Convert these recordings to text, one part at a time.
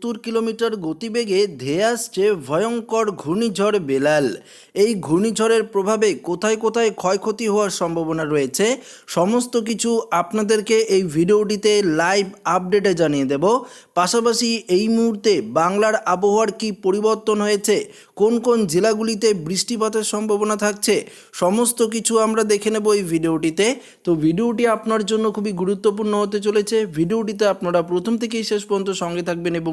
সত্তর কিলোমিটার গতিবেগে ধেয়ে আসছে ভয়ঙ্কর ঘূর্ণিঝড় বেলাল। এই ঘূর্ণিঝড়ের প্রভাবে কোথায় কোথায় ক্ষয়ক্ষতি হওয়ার সম্ভাবনা রয়েছে, সমস্ত কিছু আপনাদেরকে এই ভিডিওটিতে লাইভ আপডেটে জানিয়ে দেব। পাশাপাশি এই মুহূর্তে বাংলার আবহাওয়ার কি পরিবর্তন হয়েছে, কোন কোন জেলাগুলিতে বৃষ্টিপাতের সম্ভাবনা থাকছে, সমস্ত কিছু আমরা দেখে নেব এই ভিডিওটিতে। তো ভিডিওটি আপনার জন্য খুবই গুরুত্বপূর্ণ হতে চলেছে। ভিডিওটিতে আপনারা প্রথম থেকেই শেষ পর্যন্ত সঙ্গে থাকবেন এবং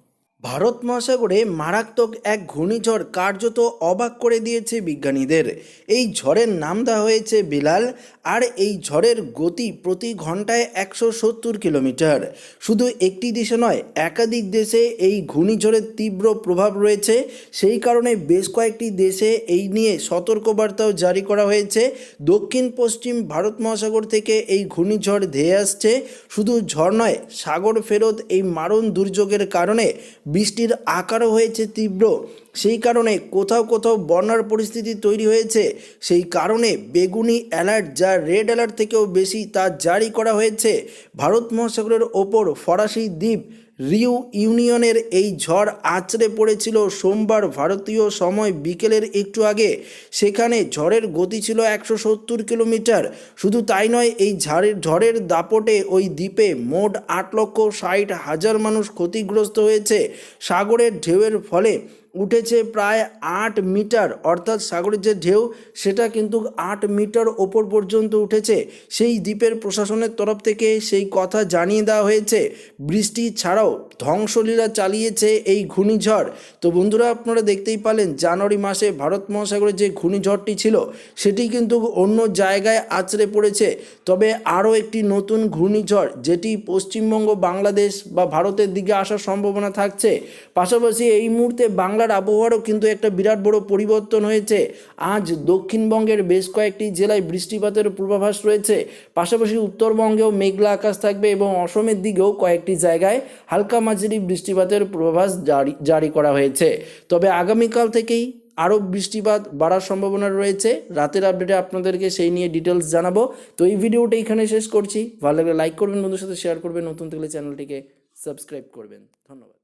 ভারত মহাসাগরে মারাত্মক এক ঘূর্ণিঝড় কার্যত অবাক করে দিয়েছে বিজ্ঞানীদের। এই ঝড়ের নাম দেওয়া হয়েছে বিলাল, আর এই ঝড়ের গতি প্রতি ঘন্টায় একশো সত্তর কিলোমিটার। শুধু একটি দেশে নয়, একাধিক দেশে এই ঘূর্ণিঝড়ের তীব্র প্রভাব রয়েছে। সেই কারণে বেশ কয়েকটি দেশে এই নিয়ে সতর্কবার্তাও জারি করা হয়েছে। দক্ষিণ পশ্চিম ভারত মহাসাগর থেকে এই ঘূর্ণিঝড় ধেয়ে আসছে। শুধু ঝড় নয়, সাগর ফেরত এই মারণ দুর্যোগের কারণে বৃষ্টির আকারও হয়েছে তীব্র। সেই কারণে কোথাও কোথাও বন্যার পরিস্থিতি তৈরি হয়েছে। সেই কারণে বেগুনি অ্যালার্ট যা রেড অ্যালার্ট থেকেও বেশি তা জারি করা হয়েছে। ভারত মহাসাগরের ওপর ফরাসি দ্বীপ রিউ ইউনিয়নের এই ঝড় আছড়ে পড়েছিল সোমবার ভারতীয় সময় বিকেলের একটু আগে। সেখানে ঝড়ের গতি ছিল একশো সত্তর কিলোমিটার। শুধু তাই নয়, এই ঝাড়ের, ঝড়ের দাপটে ওই দ্বীপে মোট আট লক্ষ ষাট হাজার মানুষ ক্ষতিগ্রস্ত হয়েছে। সাগরের ঢেউয়ের ফলে উঠেছে প্রায় আট মিটার, অর্থাৎ সাগরের যে ঢেউ, সেটা কিন্তু আট মিটার ওপর পর্যন্ত উঠেছে। সেই দ্বীপের প্রশাসনের তরফ থেকে সেই কথা জানিয়ে দেওয়া হয়েছে। বৃষ্টি ছাড়াও ধ্বংসলীলা চালিয়েছে এই ঘূর্ণিঝড়। তো বন্ধুরা, আপনারা দেখতেই পালেন, জানুয়ারি মাসে ভারত মহাসাগরে যে ঘূর্ণিঝড়টি ছিল, সেটি কিন্তু অন্য জায়গায় আছড়ে পড়েছে। তবে আরও একটি নতুন ঘূর্ণিঝড়, যেটি পশ্চিমবঙ্গ, বাংলাদেশ বা ভারতের দিকে আসার সম্ভাবনা থাকছে। পাশাপাশি এই মুহূর্তে বাংলার আবহাওয়ারও কিন্তু একটা বিরাট বড় পরিবর্তন হয়েছে। আজ দক্ষিণবঙ্গের বেশ কয়েকটি জেলায় বৃষ্টিপাতের পূর্বাভাস রয়েছে। পাশাপাশি উত্তরবঙ্গেও মেঘলা আকাশ থাকবে এবং অসমের দিকেও কয়েকটি জায়গায় হালকা মাঝারি বৃষ্টিপাতের পূর্বাভাস জারি জারি করা হয়েছে। তবে আগামীকাল থেকেই আরও বৃষ্টিপাত বাড়ার সম্ভাবনা রয়েছে। রাতের আপডেটে আপনাদেরকে সেই নিয়ে ডিটেলস জানাব। তো এই ভিডিওটা এখানে শেষ করছি। ভালো লাগলে লাইক করবেন বন্ধুর সাথে শেয়ার করবেন। নতুন থাকলে চ্যানেলটিকে সাবস্ক্রাইব করবেন। ধন্যবাদ।